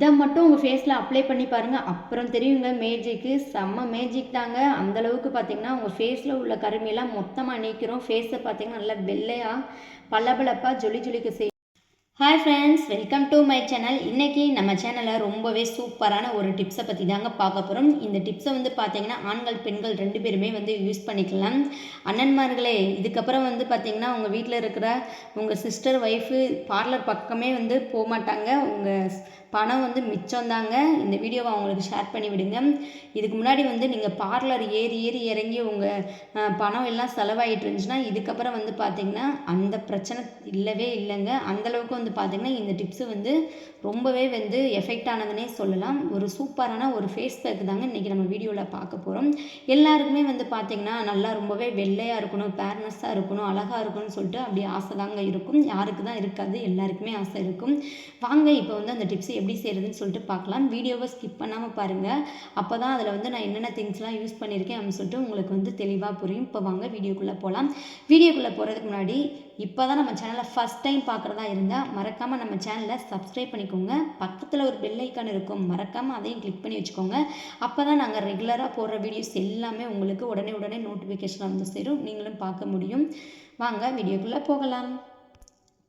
இதை மட்டும் உங்கள் ஃபேஸில் அப்ளை பண்ணி பாருங்கள் அப்புறம் தெரியுங்க மேஜிக்கு செம்ம மேஜிக் தாங்க. அந்தளவுக்கு பார்த்தீங்கன்னா உங்கள் ஃபேஸில் உள்ள கருமையெல்லாம் மொத்தமாக நீக்கிறோம் ஃபேஸை பார்த்தீங்கன்னா நல்லா வெள்ளையாக பளபளப்பாக ஜொலி ஜொலிக்க செய்யும் hi friends welcome to my channel இன்றைக்கி நம்ம சேனலில் ரொம்பவே சூப்பரான ஒரு டிப்ஸை பற்றி தாங்க பார்க்க போகிறோம் இந்த டிப்ஸை வந்து பார்த்தீங்கன்னா ஆண்கள் பெண்கள் ரெண்டு பேருமே வந்து யூஸ் பண்ணிக்கலாம். அண்ணன்மார்களே இதுக்கப்புறம் வந்து பார்த்தீங்கன்னா உங்கள் வீட்டில் இருக்கிற உங்கள் சிஸ்டர் ஒய்ஃபு பார்லர் பக்கமே வந்து போக மாட்டாங்க உங்கள் பணம் வந்து மிச்சம் தாங்க. இந்த வீடியோவை அவங்களுக்கு ஷேர் பண்ணி விடுங்க. இதுக்கு முன்னாடி வந்து நீங்கள் பார்லர் ஏறி ஏறி இறங்கி உங்கள் பணம் எல்லாம் செலவாயிட்டு இருந்துச்சுன்னா இதுக்கப்புறம் வந்து பார்த்திங்கன்னா அந்த பிரச்சனை இல்லவே இல்லைங்க. அந்தளவுக்கு வந்து பார்த்திங்கன்னா இந்த டிப்ஸு வந்து ரொம்பவே வந்து எஃபெக்ட் ஆனதுன்னே சொல்லலாம். ஒரு சூப்பரான ஒரு ஃபேஸ் பேக் தாங்க இன்றைக்கி நம்ம வீடியோவில் பார்க்க போகிறோம் எல்லாருக்குமே வந்து பார்த்திங்கன்னா நல்லா ரொம்பவே வெள்ளையாக இருக்கணும் பேர்னஸாக இருக்கணும் அழகாக இருக்கணும்னு சொல்லிட்டு அப்படி ஆசை தாங்க இருக்கும். யாருக்கு தான் இருக்காது எல்லாருக்குமே ஆசை இருக்கும். வாங்க இப்போ வந்து அந்த டிப்ஸ் எப்படி செய்கிறதுன்னு சொல்லிட்டு பார்க்கலாம். வீடியோவை ஸ்கிப் பண்ணாமல் பாருங்கள் அப்போ தான் அதில் வந்து நான் என்னென்ன திங்ஸ்லாம் யூஸ் பண்ணியிருக்கேன் அப்படின்னு சொல்லிட்டு உங்களுக்கு வந்து தெளிவாக புரியும். இப்போ வாங்க வீடியோக்குள்ளே போகலாம் வீடியோக்குள்ளே போகிறதுக்கு முன்னாடி இப்போ தான் நம்ம சேனலை ஃபஸ்ட் டைம் பார்க்குறதா இருந்தால் மறக்காமல் நம்ம சேனலை சப்ஸ்கிரைப் பண்ணிக்கோங்க. பக்கத்தில் ஒரு பெல் ஐக்கான் இருக்கும். மறக்காமல் அதையும் கிளிக் பண்ணி வச்சுக்கோங்க. அப்போ தான் நாங்கள் ரெகுலராக போடுற வீடியோஸ் எல்லாமே உங்களுக்கு உடனே உடனே நோட்டிஃபிகேஷன் வந்து சேரும். நீங்களும் பார்க்க முடியும். வாங்க வீடியோக்குள்ளே போகலாம்.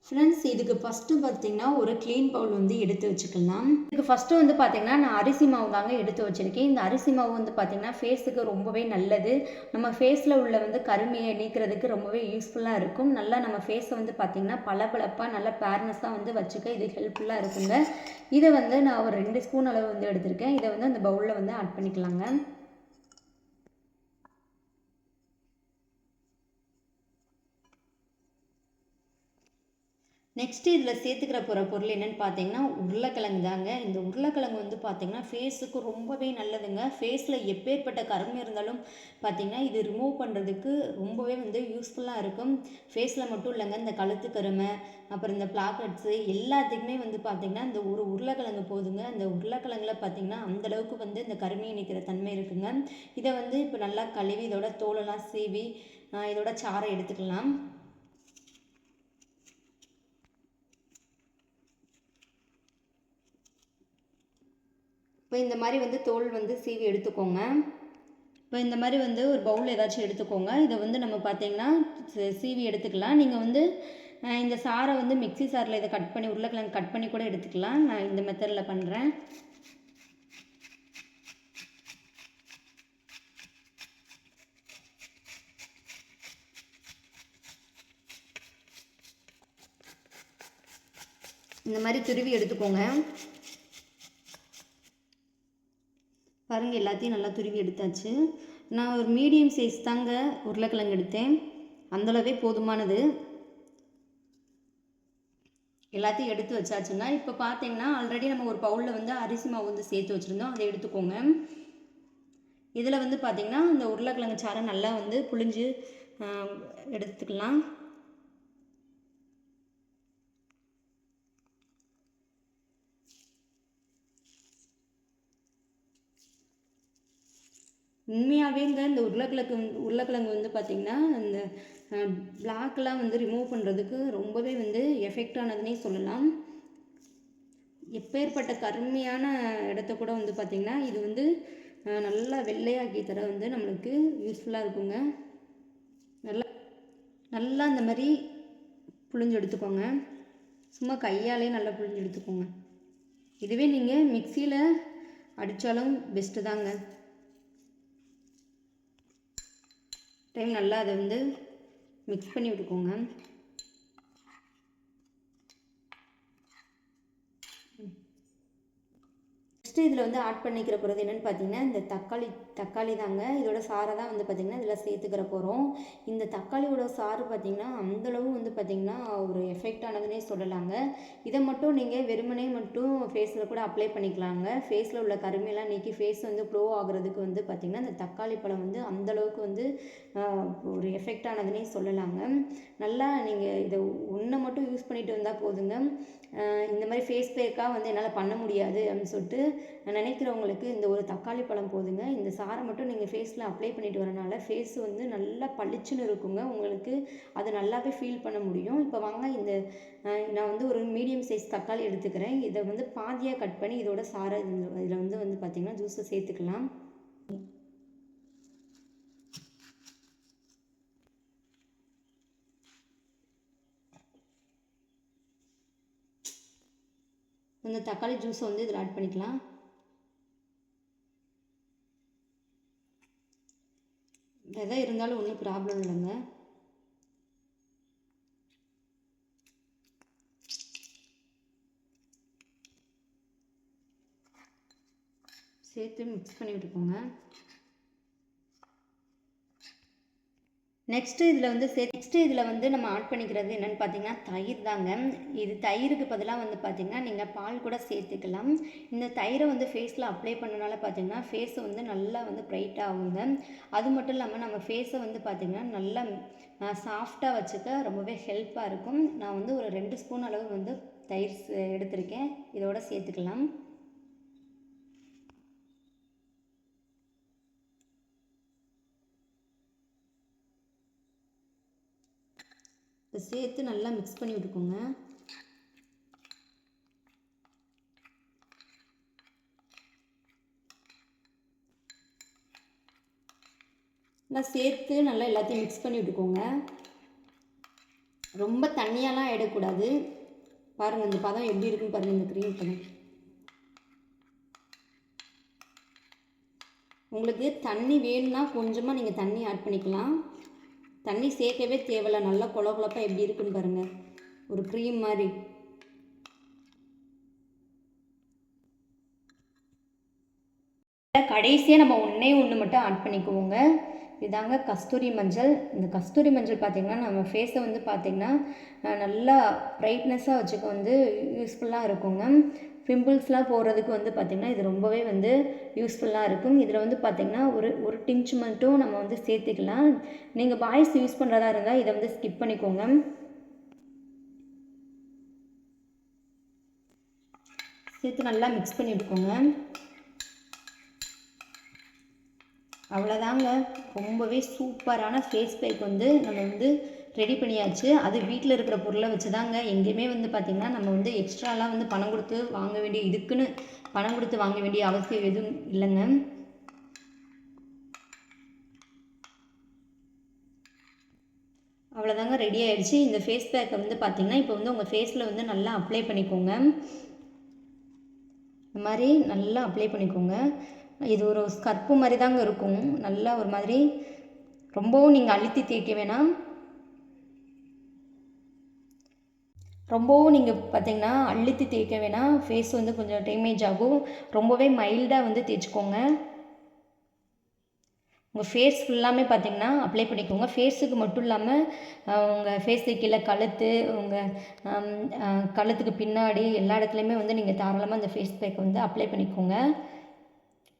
ஃப்ரெண்ட்ஸ் இதுக்கு ஃபஸ்ட்டு பார்த்தீங்கன்னா ஒரு க்ளீன் பவுல் வந்து எடுத்து வச்சுக்கலாம். இதுக்கு ஃபஸ்ட்டு வந்து பார்த்தீங்கன்னா நான் அரிசி மாவு தாங்க எடுத்து வச்சுருக்கேன். இந்த அரிசி மாவு வந்து பார்த்தீங்கன்னா ஃபேஸுக்கு ரொம்பவே நல்லது. நம்ம ஃபேஸில் உள்ள வந்து கருமையை நீக்கிறதுக்கு ரொம்பவே யூஸ்ஃபுல்லாக இருக்கும். நல்லா நம்ம ஃபேஸை வந்து பார்த்திங்கன்னா பளபளப்பாக நல்ல பேர்னஸாக வந்து வச்சுக்க இது ஹெல்ப்ஃபுல்லாக இருக்குங்க. இதை வந்து நான் ஒரு ரெண்டு ஸ்பூன் அளவு வந்து எடுத்திருக்கேன். இதை வந்து அந்த பவுலில் வந்து ஆட் பண்ணிக்கலாங்க. நெக்ஸ்ட்டு இதில் சேர்த்துக்கிற போகிற பொருள் என்னென்னு பார்த்தீங்கன்னா உருளைக்கிழங்கு தாங்க. இந்த உருளைக்கிழங்கு வந்து பார்த்திங்கன்னா ஃபேஸுக்கு ரொம்பவே நல்லதுங்க. ஃபேஸில் எப்பேற்பட்ட கருமை இருந்தாலும் பார்த்திங்கன்னா இது ரிமூவ் பண்ணுறதுக்கு ரொம்பவே வந்து யூஸ்ஃபுல்லாக இருக்கும். ஃபேஸில் மட்டும் இல்லைங்க இந்த கழுத்து கருமை அப்புறம் இந்த பிளாக்கெட்ஸு எல்லாத்துக்குமே வந்து பார்த்திங்கன்னா இந்த ஒரு உருளைக்கிழங்கு போதுங்க. இந்த உருளைக்கிழங்குல பார்த்திங்கன்னா அந்தளவுக்கு வந்து இந்த கருமையை நிற்கிற தன்மை இருக்குங்க. இதை வந்து இப்போ நல்லா கழுவி இதோட தோலெல்லாம் சீவி இதோட சாரை எடுத்துக்கலாம். இப்போ இந்த மாதிரி வந்து தோல் வந்து சீவி எடுத்துக்கோங்க. இப்போ இந்த மாதிரி வந்து ஒரு பவுல் ஏதாச்சும் எடுத்துக்கோங்க. இதை வந்து நம்ம பார்த்தீங்கன்னா சீவி எடுத்துக்கலாம். நீங்கள் வந்து இந்த சாரை வந்து மிக்சி சாரில் இதை கட் பண்ணி உருளைக்கிழங்கு கட் பண்ணி கூட எடுத்துக்கலாம். நான் இந்த மெத்தடில் பண்ணுறேன் இந்த மாதிரி துருவி எடுத்துக்கோங்க. பாருங்கள் எல்லாத்தையும் நல்லா துருவி எடுத்தாச்சு. நான் ஒரு மீடியம் சைஸ் தாங்க உருளைக்கிழங்கு எடுத்தேன். அந்தளவே போதுமானது. எல்லாத்தையும் எடுத்து வச்சாச்சுன்னா இப்போ பார்த்தீங்கன்னா ஆல்ரெடி நம்ம ஒரு பவுலில் வந்து அரிசி மாவு வந்து சேர்த்து வச்சுருந்தோம். அதை எடுத்துக்கோங்க. இதில் வந்து பார்த்திங்கன்னா இந்த உருளைக்கிழங்கு சாரை நல்லா வந்து புழிஞ்சு எடுத்துக்கலாம். உண்மையாகவேங்க இந்த உருளைக்கிழங்கு உருளைக்கிழங்கு வந்து பார்த்திங்கன்னா இந்த பிளாக்லாம் வந்து ரிமூவ் பண்ணுறதுக்கு ரொம்பவே வந்து எஃபெக்டானதுன்னே சொல்லலாம். எப்பேற்பட்ட கருமையான இடத்த கூட வந்து பார்த்திங்கன்னா இது வந்து நல்லா வெள்ளையாக்கி தர வந்து நம்மளுக்கு யூஸ்ஃபுல்லாக இருக்குங்க. நல்லா நல்லா இந்த மாதிரி புழிஞ்சு எடுத்துக்கோங்க. சும்மா கையாலே நல்லா புழிஞ்சு எடுத்துக்கோங்க. இதுவே நீங்கள் மிக்சியில் அடித்தாலும் பெஸ்ட்டு தாங்க. டைம் நல்லா அதை வந்து மிக்ஸ் பண்ணி விட்டுக்கோங்க. நெக்ஸ்ட்டு இதில் வந்து ஆட் பண்ணிக்கிற போகிறது என்னென்னு பார்த்தீங்கன்னா இந்த தக்காளி தக்காளி தாங்க. இதோட சாரை தான் வந்து பார்த்திங்கன்னா இதில் சேர்த்துக்கிற போகிறோம் இந்த தக்காளியோட சாறு பார்த்திங்கன்னா அந்தளவு வந்து பார்த்திங்கன்னா ஒரு எஃபெக்ட் ஆனதுன்னே சொல்லலாங்க. இதை மட்டும் நீங்கள் வெறுமனே மட்டும் ஃபேஸில் கூட அப்ளை பண்ணிக்கலாங்க. ஃபேஸில் உள்ள கருமையெல்லாம் நீக்கி ஃபேஸ் வந்து ப்ளோ ஆகுறதுக்கு வந்து பார்த்திங்கன்னா இந்த தக்காளி பழம் வந்து அந்தளவுக்கு வந்து ஒரு எஃபெக்ட் சொல்லலாங்க. நல்லா நீங்கள் இதை ஒன்றை மட்டும் யூஸ் பண்ணிட்டு வந்தால் போதுங்க. இந்த மாதிரி ஃபேஸ் பேக்காக வந்து என்னால் பண்ண முடியாது அப்படின்னு சொல்லிட்டு நினைக்கிறவங்களுக்கு இந்த ஒரு தக்காளி பழம் போதுங்க. இந்த சாரை மட்டும் நீங்கள் ஃபேஸில் அப்ளை பண்ணிட்டு வரனால ஃபேஸ் வந்து நல்லா பளிச்சுன்னு இருக்குங்க. உங்களுக்கு அது நல்லாவே ஃபீல் பண்ண முடியும். இப்போ வாங்க இந்த நான் வந்து ஒரு மீடியம் சைஸ் தக்காளி எடுத்துக்கிறேன். இதை வந்து பாதியாக கட் பண்ணி இதோட சாரை இதில் வந்து வந்து பார்த்திங்கன்னா ஜூஸை சேர்த்துக்கலாம். இந்த தக்காளி ஜூஸை வந்து இதில் ஆட் பண்ணிக்கலாம். விதை இருந்தாலும் ஒன்றும் ப்ராப்ளம் இல்லைங்க. சேர்த்து மிக்ஸ் பண்ணி விட்டுக்கோங்க நெக்ஸ்ட்டு இதில் வந்து சே நெக்ஸ்ட்டு இதில் வந்து நம்ம ஆட் பண்ணிக்கிறது என்னென்னு பார்த்தீங்கன்னா தயிர் தாங்க. இது தயிருக்கு பதிலாக வந்து பார்த்திங்கன்னா நீங்கள் பால் கூட சேர்த்துக்கலாம். இந்த தயிரை வந்து ஃபேஸில் அப்ளை பண்ணனால பார்த்திங்கன்னா ஃபேஸை வந்து நல்லா வந்து ப்ரைட் ஆகுங்க. அது மட்டும் இல்லாமல் நம்ம ஃபேஸை வந்து பார்த்திங்கன்னா நல்லா சாஃப்டாக வச்சுக்க ரொம்பவே ஹெல்ப்பாக இருக்கும். நான் வந்து ஒரு ரெண்டு ஸ்பூன் அளவு வந்து தயிர் எடுத்திருக்கேன். இதோட சேர்த்துக்கலாம் இப்போ சேர்த்து நல்லா மிக்ஸ் பண்ணி விட்டுக்கோங்க. நல்லா சேர்த்து நல்லா எல்லாத்தையும் மிக்ஸ் பண்ணி விட்டுக்கோங்க. ரொம்ப தண்ணியெல்லாம் இடக்கூடாது பாருங்கள் இந்த பதம் எப்படி இருக்குன்னு பாருங்கள் இந்த க்ரீம் பதம். உங்களுக்கு தண்ணி வேணும்னா கொஞ்சமாக நீங்கள் தண்ணி ஆட் பண்ணிக்கலாம். தண்ணி சேர்க்கவே தேவையில்ல. நல்லா குழ குழப்பாக எப்படி இருக்குன்னு பாருங்கள் ஒரு க்ரீம் மாதிரி. கடைசியாக நம்ம ஒன்றே ஒன்று மட்டும் ஆட் பண்ணிக்குவோங்க. இதாங்க கஸ்தூரி மஞ்சள். இந்த கஸ்தூரி மஞ்சள் பார்த்திங்கன்னா நம்ம ஃபேஸை வந்து பார்த்திங்கன்னா நல்லா ப்ரைட்னஸாக வச்சுக்க வந்து யூஸ்ஃபுல்லாக இருக்குங்க. பிம்பிள்ஸ்லாம் போகிறதுக்கு வந்து பார்த்திங்கன்னா இது ரொம்பவே வந்து யூஸ்ஃபுல்லாக இருக்கும். இதில் வந்து பார்த்திங்கன்னா ஒரு ஒரு டிஞ்ச் மட்டும் நம்ம வந்து சேர்த்துக்கலாம். நீங்கள் பாய்ஸ் யூஸ் பண்ணுறதா இருந்தால் இதை வந்து ஸ்கிப் பண்ணிக்கோங்க. சேர்த்து நல்லா மிக்ஸ் பண்ணி விட்டுக்கோங்க அவ்வளோதாங்க ரொம்பவே சூப்பரான ஃபேஸ் பேக் வந்து நம்ம வந்து ரெடி பண்ணியாச்சு. அது வீட்டில் இருக்கிற பொருளை வச்சு தாங்க எங்கேயுமே வந்து பார்த்திங்கன்னா நம்ம வந்து எக்ஸ்ட்ராலாம் வந்து பணம் கொடுத்து வாங்க வேண்டிய இதுக்குன்னு பணம் கொடுத்து வாங்க வேண்டிய அவசியம் எதுவும் இல்லைங்க. அவ்வளோதாங்க ரெடி ஆகிடுச்சு இந்த ஃபேஸ் பேக்கை வந்து பார்த்திங்கன்னா இப்போ வந்து உங்கள் ஃபேஸில் வந்து நல்லா அப்ளை பண்ணிக்கோங்க. இந்த மாதிரி நல்லா அப்ளை பண்ணிக்கோங்க. இது ஒரு ஸ்கர்ப்பு மாதிரி தாங்க இருக்கும். நல்லா ஒரு மாதிரி ரொம்பவும் நீங்கள் அழுத்தி தேய்க்க வேணாம். ரொம்பவும் நீங்கள் பார்த்தீங்கன்னா அழுத்தி தேய்க்க வேணாம். ஃபேஸ் வந்து கொஞ்சம் டேமேஜ் ஆகும். ரொம்பவே மைல்டாக வந்து தேய்ச்சிக்கோங்க. உங்கள் ஃபேஸ் ஃபுல்லாமே பார்த்தீங்கன்னா அப்ளை பண்ணிக்கோங்க. ஃபேஸுக்கு மட்டும் இல்லாமல் உங்கள் ஃபேஸுக்கு கீழே கழுத்து உங்கள் கழுத்துக்கு பின்னாடி எல்லா இடத்துலையுமே வந்து நீங்கள் தாராளமாக அந்த ஃபேஸ் பேக் வந்து அப்ளை பண்ணிக்கோங்க.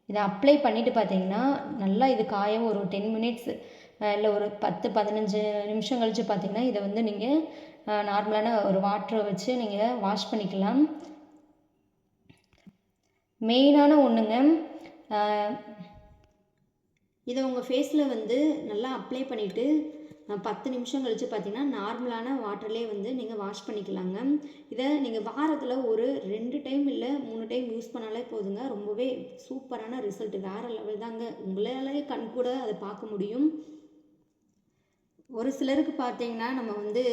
இதை அப்ளை பண்ணிவிட்டு பார்த்தீங்கன்னா நல்லா இது காயம் ஒரு டென் மினிட்ஸ் இல்லை ஒரு பத்து பதினஞ்சு நிமிஷம் கழித்து பார்த்தீங்கன்னா இதை வந்து நீங்கள் நார்மலான ஒரு வாட்டரை வச்சு நீங்கள் வாஷ் பண்ணிக்கலாம். மெயினான ஒன்றுங்க இதை உங்கள் ஃபேஸில் வந்து நல்லா அப்ளை பண்ணிவிட்டு பத்து நிமிஷம் கழித்து பார்த்தீங்கன்னா நார்மலான வாட்டர்லேயே வந்து நீங்கள் வாஷ் பண்ணிக்கலாங்க. இதை நீங்கள் வாரத்தில் ஒரு ரெண்டு டைம் இல்லை மூணு டைம் யூஸ் பண்ணாலே போதுங்க. ரொம்பவே சூப்பரான ரிசல்ட். வேறு லெவல் தாங்க. உங்களாலே கண் கூட அதை பார்க்க முடியும். ஒரு சிலருக்கு பார்த்தீங்கன்னா நம்ம வந்து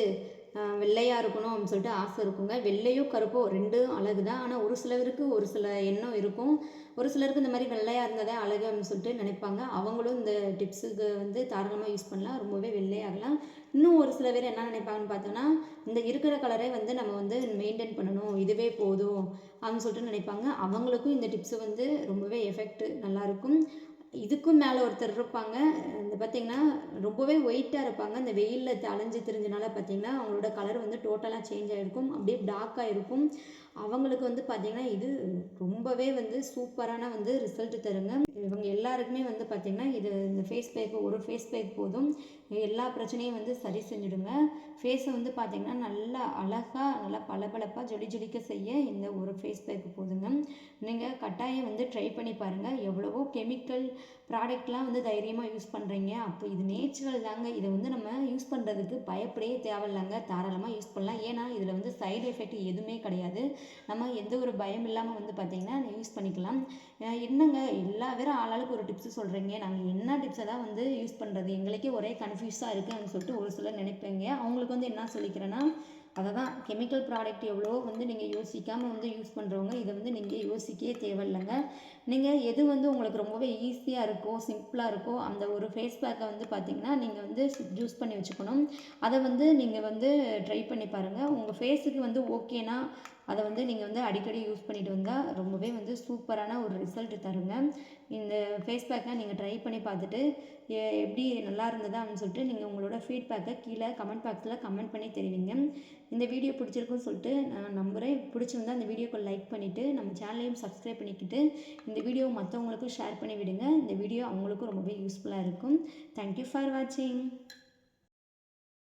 வெள்ளையாக இருக்கணும் அப்படின்னு சொல்லிட்டு ஆசை இருக்குங்க. வெள்ளையோ கருப்போ ரெண்டும் அழகு தான் ஆனால் ஒரு சிலருக்கு ஒரு சில எண்ணம் இருக்கும். ஒரு சிலருக்கு இந்த மாதிரி வெள்ளையாக இருந்ததே அழகு அப்படின்னு சொல்லிட்டு நினைப்பாங்க. அவங்களும் இந்த டிப்ஸுக்கு வந்து தாராளமாக யூஸ் பண்ணலாம். ரொம்பவே வெள்ளையாகலாம். இன்னும் ஒரு சில பேர் என்ன நினைப்பாங்கன்னு பார்த்தோன்னா இந்த இருக்கிற கலரே வந்து நம்ம வந்து மெயின்டைன் பண்ணணும். இதுவே போதும் அப்படின்னு சொல்லிட்டு நினைப்பாங்க. அவங்களுக்கும் இந்த டிப்ஸு வந்து ரொம்பவே எஃபெக்ட் நல்லாயிருக்கும் இதுக்கும் மேலே ஒருத்தர் இருப்பாங்க. இந்த பார்த்திங்கன்னா ரொம்பவே ஒயிட்டாக இருப்பாங்க. இந்த வெயிலில் அலைஞ்சு தெரிஞ்சனால பார்த்திங்கன்னா அவங்களோட கலர் வந்து டோட்டலாக சேஞ்ச் ஆகிருக்கும் அப்படியே டார்க்காக இருக்கும். அவங்களுக்கு வந்து பார்த்திங்கன்னா இது ரொம்பவே வந்து சூப்பரான வந்து ரிசல்ட் தருங்க. இவங்க எல்லாருக்குமே வந்து பார்த்திங்கன்னா இது இந்த ஃபேஸ் பேக் ஒரு ஃபேஸ் பேக் போதும். எல்லா பிரச்சனையும் வந்து சரி செஞ்சுடுங்க. ஃபேஸை வந்து பார்த்திங்கன்னா நல்லா அழகாக நல்லா பளபளப்பாக ஜொலி ஜொலிக்க செய்ய இந்த ஒரு ஃபேஸ் பேக்கு போதுங்க. நீங்கள் கட்டாயம் வந்து ட்ரை பண்ணி பாருங்கள் எவ்வளவோ கெமிக்கல் ப்ராடக்ட்லாம் வந்து தைரியமாக யூஸ் பண்ணுறீங்க அப்போ இது நேச்சுரல் தாங்க. இதை வந்து நம்ம யூஸ் பண்ணுறதுக்கு பயப்படையே தேவையில்லைங்க. தாராளமாக யூஸ் பண்ணலாம். ஏன்னா இதில் வந்து சைடு எஃபெக்ட் எதுவுமே கிடையாது. நம்ம எந்த ஒரு பயம் இல்லாமல் வந்து பார்த்திங்கன்னா யூஸ் பண்ணிக்கலாம். என்னங்க? எல்லா பேரும் ஆளாளுக்கு ஒரு டிப்ஸ் சொல்கிறீங்க நாங்கள் என்ன டிப்ஸை தான் வந்து யூஸ் பண்ணுறது எங்களுக்கே ஒரே கன்ஃபியூஸாக இருக்குன்னு சொல்லிட்டு ஒரு சிலர் நினைப்பீங்க. அவங்களுக்கு வந்து என்ன சொல்லிக்கிறேன்னா அதை தான் கெமிக்கல் ப்ராடக்ட் எவ்வளோ வந்து நீங்கள் யோசிக்காமல் வந்து யூஸ் பண்ணுறவங்க இதை வந்து நீங்கள் யோசிக்கவே தேவையில்லைங்க. நீங்கள் எது வந்து உங்களுக்கு ரொம்பவே ஈஸியாக இருக்கோ சிம்பிளாக இருக்கோ அந்த ஒரு ஃபேஸ் பேக்கை வந்து பார்த்தீங்கன்னா நீங்கள் வந்து யூஸ் பண்ணி வச்சுக்கணும். அதை வந்து நீங்கள் வந்து ட்ரை பண்ணி பாருங்கள் உங்கள் ஃபேஸுக்கு வந்து ஓகேனா அதை வந்து நீங்கள் வந்து அடிக்கடி யூஸ் பண்ணிட்டு வந்தால் ரொம்பவே வந்து சூப்பரான ஒரு ரிசல்ட் தருங்க. இந்த ஃபேஸ் பேக்கை நீங்கள் ட்ரை பண்ணி பார்த்துட்டு எப்படி நல்லா இருந்ததா அப்படின்னு சொல்லிட்டு நீங்கள் உங்களோட ஃபீட்பேக்கை கீழே கமெண்ட் பாக்ஸில் கமெண்ட் பண்ணி தெரிவிங்க. இந்த வீடியோ பிடிச்சிருக்குன்னு சொல்லிட்டு நான் நம்புகிறேன் பிடிச்சிருந்தா இந்த வீடியோக்கு லைக் பண்ணிவிட்டு நம்ம சேனலையும் சப்ஸ்கிரைப் பண்ணிக்கிட்டு இந்த வீடியோ மற்றவங்களுக்கும் ஷேர் பண்ணி விடுங்க. இந்த வீடியோ அவங்களுக்கும் ரொம்பவே யூஸ்ஃபுல்லாக இருக்கும். தேங்க்யூ ஃபார் வாட்சிங்